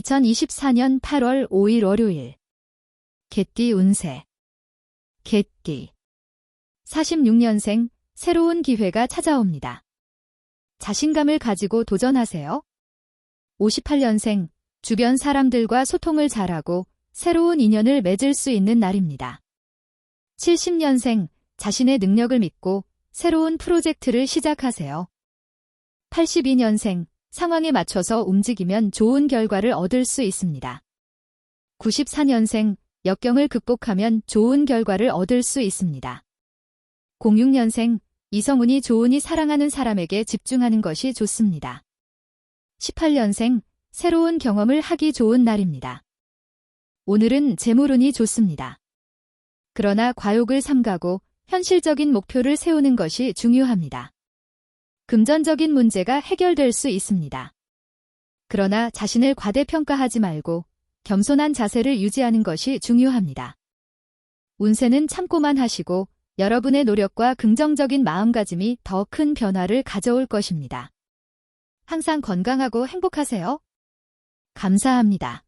2024년 8월 5일 월요일. 개띠 운세. 개띠. 46년생 새로운 기회가 찾아옵니다. 자신감을 가지고 도전하세요. 58년생 주변 사람들과 소통을 잘하고 새로운 인연을 맺을 수 있는 날입니다. 70년생 자신의 능력을 믿고 새로운 프로젝트를 시작하세요. 82년생 상황에 맞춰서 움직이면 좋은 결과를 얻을 수 있습니다. 94년생 역경을 극복하면 좋은 결과를 얻을 수 있습니다. 06년생 이성운이 좋으니 사랑하는 사람에게 집중하는 것이 좋습니다. 18년생 새로운 경험을 하기 좋은 날입니다. 오늘은 재물운이 좋습니다. 그러나 과욕을 삼가고 현실적인 목표를 세우는 것이 중요합니다. 금전적인 문제가 해결될 수 있습니다. 그러나 자신을 과대평가하지 말고 겸손한 자세를 유지하는 것이 중요합니다. 운세는 참고만 하시고 여러분의 노력과 긍정적인 마음가짐이 더 큰 변화를 가져올 것입니다. 항상 건강하고 행복하세요. 감사합니다.